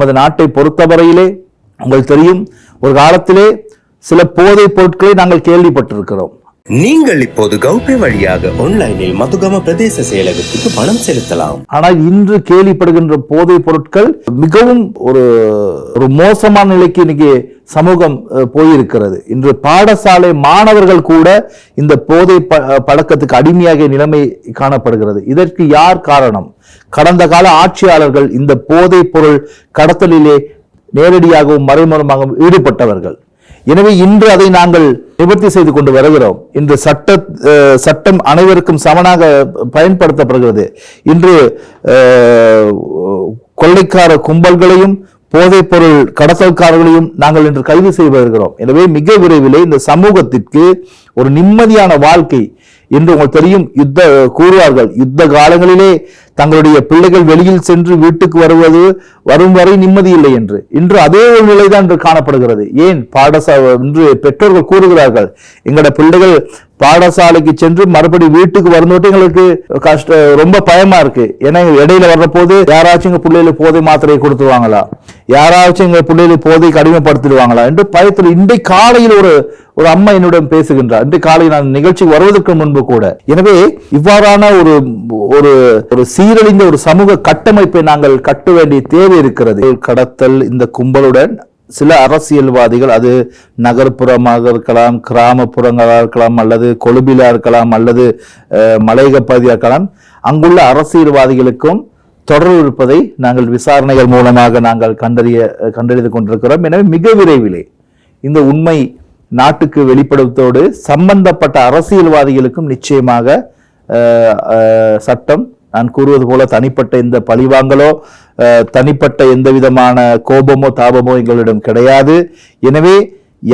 நமது நாட்டை பொறுத்தவரையிலே உங்களுக்கு தெரியும் ஒரு காலத்திலே சில போதைப் பொருட்களை நாங்கள் கேள்விப்பட்டிருக்கிறோம். நீங்கள் இப்போது கௌபே வழியாக ஆன்லைனில் மதுகம பிரதேச செயலகத்துக்கு பணம் செலுத்தலாம். ஆனால் இன்று கேள்விப்படுகின்ற போதைப் பொருட்கள் மிகவும் ஒரு ஒரு மோசமான நிலைக்கு இன்னைக்கு சமூகம் போயிருக்கிறது. இன்று பாடசாலை மாணவர்கள் கூட இந்த போதை ப- பழக்கத்துக்கு அடிமையாகிய நிலைமை காணப்படுகிறது. இதற்கு யார் காரணம்? கடந்த கால ஆட்சியாளர்கள் இந்த போதைப் பொருள் கடத்தலிலே நேரடியாகவும் மறைமுகமாகவும் ஈடுபட்டவர்கள். எனவே இன்று அதை நாங்கள் நிவர்த்தி செய்து கொண்டு வருகிறோம். இன்று சட்ட சட்டம் அனைவருக்கும் சமனாக பயன்படுத்தப்படுகிறது. இன்று கொள்ளைக்கார கும்பல்களையும் போதைப் பொருள் கடத்தல்காரர்களையும் நாங்கள் இன்று கைது செய்து வருகிறோம். எனவே மிக விரைவிலே இந்த சமூகத்திற்கு ஒரு நிம்மதியான வாழ்க்கை என்று உங்களுக்கு தெரியும் யுத்த கூறுவார்கள் யுத்த காலங்களிலே தங்களுடைய பிள்ளைகள் வெளியில் சென்று வீட்டுக்கு வருவது வரும் வரை நிம்மதி இல்லை என்று. இன்று அதே ஒரு நிலைதான் இன்று காணப்படுகிறது. ஏன்? பாடசாலை என்று பெற்றோர்கள் கூறுகிறார்கள் எங்களோட பிள்ளைகள் பாடசாலைக்கு சென்று மறுபடி வீட்டுக்கு வரும்போது எங்களுக்கு கஷ்ட ரொம்ப பயமா இருக்கு. ஏன்னா இடையில வர்ற போது யாராச்சும் எங்க பிள்ளைகளுக்கு போதை மாத்திரையை கொடுத்துருவாங்களா? யாராச்சும் எங்க பிள்ளைகளுக்கு போதை அடிமைப்படுத்திடுவாங்களா என்று பயத்தில் இன்றை காலையில் ஒரு ஒரு அம்மா என்னுடன் பேசுகின்றார். இன்று காலை நான் நிகழ்ச்சிக்கு வருவதற்கு முன்பு கூட. எனவே இவ்வாறான ஒரு ஒரு ஒரு சீரழிந்த ஒரு சமூக கட்டமைப்பை நாங்கள் கட்ட வேண்டிய தேவை இருக்கிறது. கடத்தல் இந்த கும்பலுடன் சில அரசியல்வாதிகள் அது நகர்ப்புறமாக இருக்கலாம் கிராமப்புறங்களாக இருக்கலாம் அல்லது கொழும்பிலாக இருக்கலாம் அல்லது மலையக பகுதியாக இருக்கலாம் அங்குள்ள அரசியல்வாதிகளுக்கும் தொடர்பு இருப்பதை நாங்கள் விசாரணைகள் மூலமாக நாங்கள் கண்டறிய கண்டறிந்து கொண்டிருக்கிறோம். எனவே மிக விரைவிலே இந்த உண்மை நாட்டுக்கு வெளிப்படுத்தோடு சம்பந்தப்பட்ட அரசியல்வாதிகளுக்கும் நிச்சயமாக சட்டம் நான் கூறுவது போல தனிப்பட்ட இந்த பழிவாங்கலோ தனிப்பட்ட எந்த விதமான கோபமோ தாபமோ எங்களிடம் கிடையாது. எனவே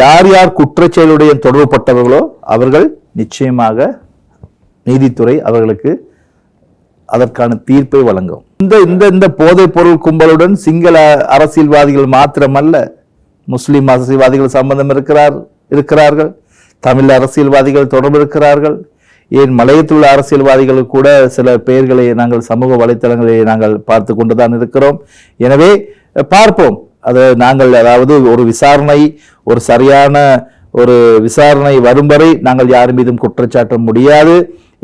யார் யார் குற்றச்செயலுடைய தொடர்புப்பட்டவர்களோ அவர்கள் நிச்சயமாக நீதித்துறை அவர்களுக்கு அதற்கான தீர்ப்பை வழங்கும். இந்த இந்த இந்த போதைப் பொருள் கும்பலுடன் சிங்கள அரசியல்வாதிகள் மாத்திரமல்ல முஸ்லீம் அரசியல்வாதிகள் சம்பந்தம் இருக்கிறார் இருக்கிறார்கள் தமிழ் அரசியல்வாதிகள் தொடர்பு இருக்கிறார்கள் ஏன் மலையத்தில் உள்ள அரசியல்வாதிகள் கூட சில பெயர்களை நாங்கள் சமூக வலைத்தளங்களை நாங்கள் பார்த்து கொண்டு தான் இருக்கிறோம். எனவே பார்ப்போம். அதை நாங்கள் அதாவது ஒரு விசாரணை ஒரு சரியான ஒரு விசாரணை வரும் வரை நாங்கள் யார் மீதும் குற்றச்சாட்ட முடியாது.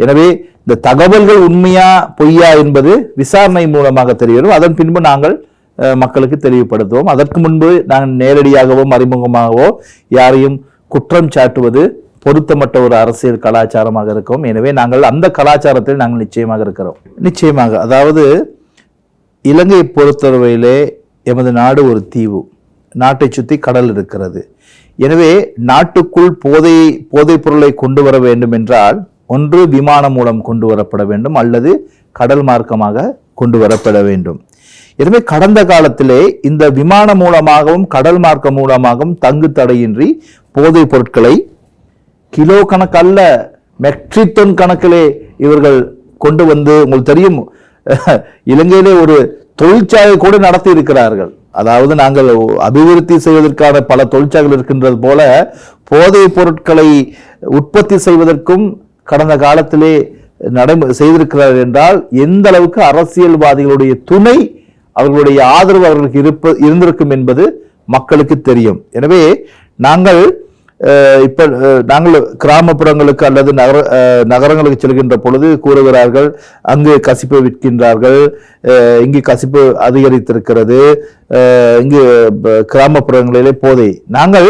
எனவே இந்த தகவல்கள் உண்மையா பொய்யா என்பது விசாரணை மூலமாக தெரிய அதன் பின்பு நாங்கள் மக்களுக்கு தெளிவுபடுத்துவோம். அதற்கு முன்பு நாங்கள் நேரடியாகவோ மறைமுகமாகவோ யாரையும் குற்றம் சாட்டுவது பொருத்தமற்ற ஒரு அரசியல் கலாச்சாரமாக இருக்கும். எனவே நாங்கள் அந்த கலாச்சாரத்தில் நாங்கள் நிச்சயமாக இருக்கிறோம். நிச்சயமாக அதாவது இலங்கை பொறுத்தவரையிலே எமது நாடு ஒரு தீவு. நாட்டை சுற்றி கடல் இருக்கிறது. எனவே நாட்டுக்குள் போதை போதைப் பொருளை கொண்டு வர வேண்டும் என்றால் ஒன்று விமானம் மூலம் கொண்டு வரப்பட வேண்டும் அல்லது கடல் மார்க்கமாக கொண்டு வரப்பட வேண்டும். எனவே கடந்த காலத்திலே இந்த விமானம் மூலமாகவும் கடல் மார்க்கம் மூலமாகவும் தங்கு தடையின்றி போதைப் பொருட்களை கிலோ கணக்கல்ல மெட்ரிக் டன் கணக்கிலே இவர்கள் கொண்டு வந்து உங்களுக்கு தெரியும் இலங்கையிலே ஒரு தொழிற்சாலை கூட நடத்தி இருக்கிறார்கள். அதாவது நாங்கள் அபிவிருத்தி செய்வதற்கான பல தொழிற்சாலைகள் இருக்கின்றது போல போதைப் பொருட்களை உற்பத்தி செய்வதற்கும் கடந்த காலத்திலே நடை செய்திருக்கிறார்கள் என்றால் எந்த அளவுக்கு அரசியல்வாதிகளுடைய துணை அவர்களுடைய ஆதரவு அவர்களுக்கு இருப்ப இருந்திருக்கும் என்பது மக்களுக்கு தெரியும். எனவே நாங்கள் இப்போ நாங்கள் கிராமப்புறங்களுக்கு அல்லது நகர நகரங்களுக்கு செல்கின்ற பொழுது கூறுகிறார்கள் அங்கு கசிப்பு விற்கின்றார்கள் இங்கு கசிப்பு அதிகரித்திருக்கிறது இங்கு கிராமப்புறங்களிலே போதை. நாங்கள்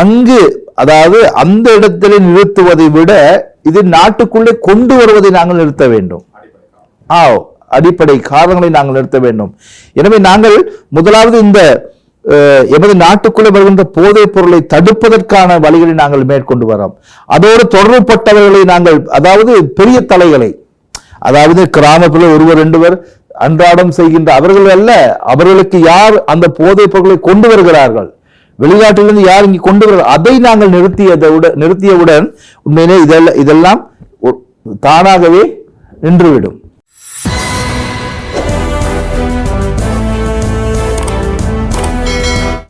அங்கு அதாவது அந்த இடத்திலே நிறுத்துவதை விட இது நாட்டுக்குள்ளே கொண்டு வருவதை நாங்கள் நிறுத்த வேண்டும். ஆ அடிப்படை காரணங்களை நாங்கள் நிறுத்த வேண்டும். எனவே நாங்கள் முதலாவது இந்த எமது நாட்டுக்குள்ளே வருகின்ற போதைப் பொருளை தடுப்பதற்கான வழிகளை நாங்கள் மேற்கொண்டு வரோம். அதோடு தொடர்புபட்டவர்களை நாங்கள் அதாவது பெரிய தலைகளை அதாவது கிராமத்தில் ஒருவர் ரெண்டுவர் அன்றாடம் செய்கின்ற அவர்கள் அல்ல அவர்களுக்கு யார் அந்த போதைப் பொருளை கொண்டு வருகிறார்கள்? வெளிநாட்டிலிருந்து யார் இங்கு கொண்டு வருகிறார்? அதை நாங்கள் நிறுத்தியதுடன் நிறுத்தியவுடன் உண்மையிலே இதெல்லாம் இதெல்லாம் தானாகவே நின்றுவிடும்.